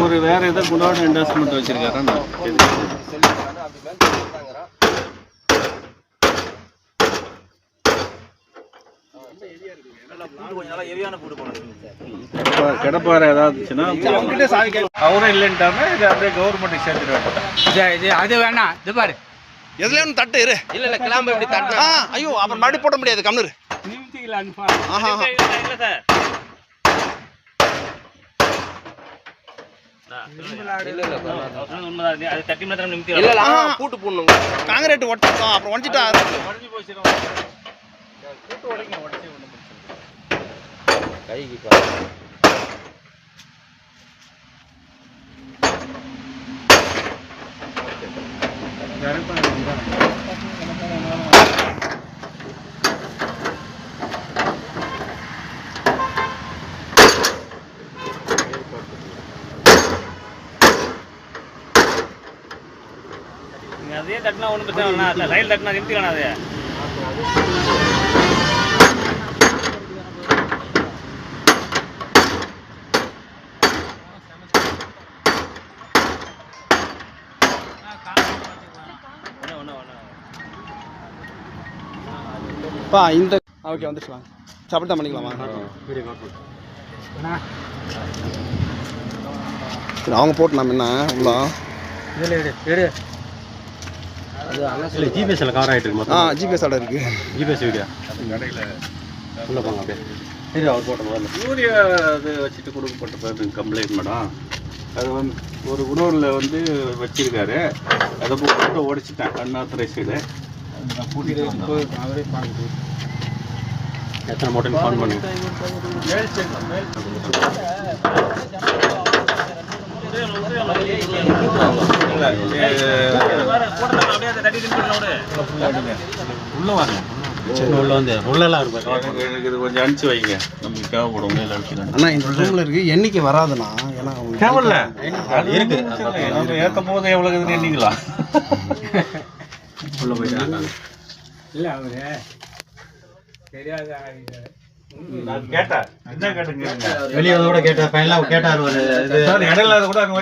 ஒரு வேற ஏதோ குடோன் இன்வெஸ்ட்மெண்ட் வச்சிருக்காரா? கிடப்பாறை ஏதாவதுச்சுன்னா அவரும் இல்லைன்ட்டாங்க இது அப்படியே கவர்மெண்ட்டுக்கு சேர்த்துட்டு இது அது வேணாம். இது பாரு. எதுல ஒன்று தட்டு இரு. இல்ல இல்ல கிளாம்பு இப்படி தட்டினா. ஆ ஐயோ அப்புறம் மறுபடியும் போட முடியாது. கம்னு. ஆஹா ஆஹா. இல்ல இல்ல ஆ, பூட்டு போடணுங்க காங்கிரீட் ஒட்டணும் அப்புறம் ஒடிச்சிட்டா கைக்கு பாரு. அதே தட்டினா ஒன்றும் பிரச்சனை இல்லை ரயில் தட்டினா நிறுத்திக்கலாம் அது? பா இந்த ஓகே வந்துடலாம் சாப்பிட்டு தான் பண்ணிக்கலாமா சரி அவங்க போட்டு நம்ம என்ன உள்ள? இல்லை ஜிபிஎஸ்ல கவர் ஆகிட்டு இருக்கு ஆ மொத்தம் ஜிபிஎஸ் ஆர்டர் இருக்கு. ஜிபிஎஸ் வீடியோ உள்ள போங்க அப்படியே. சரி அவர் போட்ட முதல்ல. யூரியா அது வச்சுட்டு கொடுக்கப்பட்ட கம்ப்ளைண்ட் மேடம். அது வந்து ஒரு குடோனில் வந்து வச்சிருக்காரு. அதை போட்டு உடைச்சிட்டேன் அன்ஆத்தரைஸ்டு எத்தனை மூட்டைன்னு ஃபோன் பண்ணுங்க உள்ள வாங்க சரி உள்ள வந்து உள்ளெல்லாம் இருக்கு. எனக்கு எனக்கு இது கொஞ்சம் அனுப்பிச்சு வைங்க நமக்கு தேவைப்படும் மேல அனுப்பிச்சு அண்ணா இந்த ரூம்ல இருக்கு எண்ணிக்கை வராதுண்ணா ஏன்னா அவங்க- தேவையில்ல இருக்கு நம்ம ஏற்கும் போது எவ்வளோ இதுன்னு எண்ணிக்கலாம் உள்ள போயிட்டு நான் கேட்டேன். என்ன கேட்டுங்க வெளியே வந்து கூட கேட்டா ஃபைனலாக கேட்டார் ஒரு இது. இடையில கூட